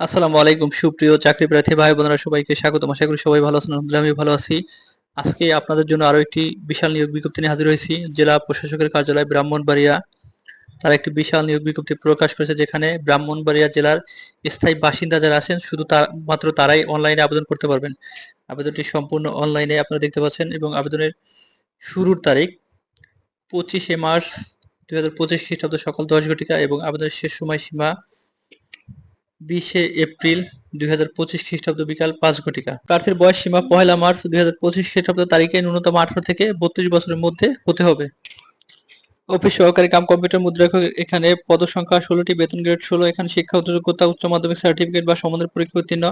আসসালামু আলাইকুম, সুপ্রিয় চাকরি প্রার্থী ভাই বোনেরা সবাইকে স্বাগত। আশা করি সবাই ভালো আছেন, আলহামদুলিল্লাহ আমি ভালো আছি। আজকে আপনাদের জন্য আরও একটি বিশাল নিয়োগ বিজ্ঞপ্তি নিয়ে হাজির হয়েছি। জেলা প্রশাসকের কার্যালয় ব্রাহ্মণবাড়িয়া। তারা একটি বিশাল নিয়োগ বিজ্ঞপ্তি প্রকাশ করেছে, যেখানে ব্রাহ্মণবাড়িয়া জেলার স্থায়ী বাসিন্দা যারা আছেন, শুধু তার, মাত্র তারাই অনলাইনে আবেদন করতে পারবেন। আবেদনটি সম্পূর্ণ অনলাইনে আপনারা দেখতে পাচ্ছেন এবং আবেদনের শুরুর তারিখ পঁচিশে মার্চ দুই হাজার পঁচিশ খ্রিস্টাব্দ সকাল দশ ঘটিকা এবং আবেদনের শেষ সময় সীমা বিশে এপ্রিল দুই হাজার পঁচিশ খ্রিস্টাব্দ বিকাল পাঁচ ঘটিকা। প্রার্থীর বয়স সীমা পহেলা মার্চ দুই পঁচিশ খ্রিস্টাব্দ তারিখে ন্যূনতম আঠারো থেকে বত্রিশ বছরের মধ্যে হতে হবে। অফিস সহকারী কাম কম্পিউটার মুদ্রাক্ষক এখানে পদ সংখ্যা ষোলোটি, বেতন গ্রেড ষোলো, এখানে শিক্ষা যোগ্যতা উচ্চ মাধ্যমিক সার্টিফিকেট বা সমানের পরীক্ষা উত্তীর্ণ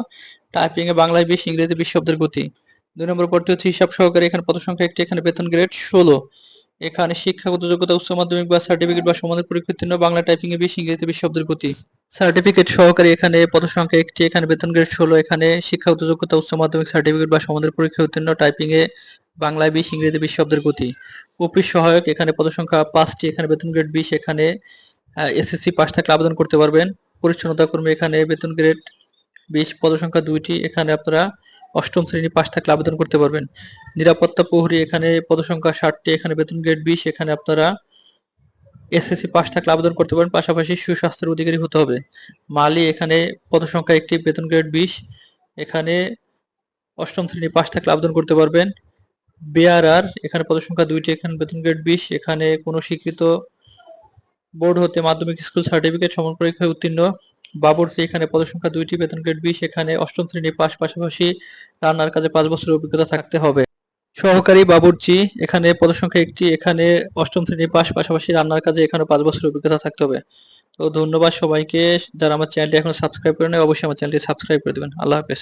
টাইপিং এ বাংলায় বিশ ইংরেজি বিশ শব্দের গতি। দুই নম্বর পদটি হচ্ছে হিসাব সহকারী, এখানে পদ সংখ্যা একটি, এখানে বেতন গ্রেড ষোলো। এখানে শিক্ষাগত যোগ্যতা উচ্চ মাধ্যমিক বা সার্টিফিকেট বা সমানের পরীক্ষা উত্তীর্ণ, বাংলা টাইপিং এ বিশ, ইংরেজিতে বিশ শব্দের গতি। সার্টিফিকেট সহকারী এখানে পদ সংখ্যা একটি, এখানে বেতন গ্রেড ষোলো, এখানে শিক্ষাগত যোগ্যতা উচ্চ মাধ্যমিক সার্টিফিকেট বা সমানের পরীক্ষা উত্তীর্ণ টাইপিং এ বাংলায় বিশ ইংরেজি বিশ শব্দের গতি। অফিস সহায়ক, এখানে পদ সংখ্যা পাঁচটি, এখানে বেতন গ্রেড বিশ, এখানে এসএসসি পাস থাকলে আবেদন করতে পারবেন। পরিচ্ছন্নতা কর্মী, এখানে বেতন গ্রেড বিশ পদ সংখ্যা দুইটি, এখানে আপনারা অষ্টম শ্রেণি পাস থাকলে আবেদন করতে পারবেন। নিরাপত্তা প্রহরী, এখানে পদ সংখ্যা ষাটটি, এখানে বেতন গ্রেড বিশ, এখানে আপনারা এসএসসি পাস থাকলে আবেদন করতে পারেন, পাশাপাশি সুস্বাস্থ্যের অধিকারী হতে হবে। মালি এখানে পদ সংখ্যা একটি, বেতন গ্রেড বিশ। এখানে অষ্টম শ্রেণি পাস থাকলে আবেদন করতে পারবেন। বিআরআর এখানে পদ সংখ্যা দুইটি, এখানে বেতন গ্রেড বিশ। এখানে কোনো স্বীকৃত বোর্ড হতে মাধ্যমিক স্কুল সার্টিফিকেট সমান পরীক্ষায় উত্তীর্ণ। বাবুরসি এখানে পদ সংখ্যা দুইটি, বেতন গ্রেড বিশ। এখানে অষ্টম শ্রেণি পাশ, পাশাপাশি রান্নার কাজে পাঁচ বছরের অভিজ্ঞতা থাকতে হবে। সহকারী বাবুর্চি, এখানে পদসংখ্যা একটি, এখানে অষ্টম শ্রেণি পাশ পাশাপাশি রান্নার কাজে এখানে পাঁচ বছরের অভিজ্ঞতা থাকতে হবে। তো ধন্যবাদ সবাইকে, যারা আমার চ্যানেলটি এখনও সাবস্ক্রাইব করে অবশ্যই আমার চ্যানেলটি সাবস্ক্রাইব করে দেবেন। আল্লাহ হাফেজ।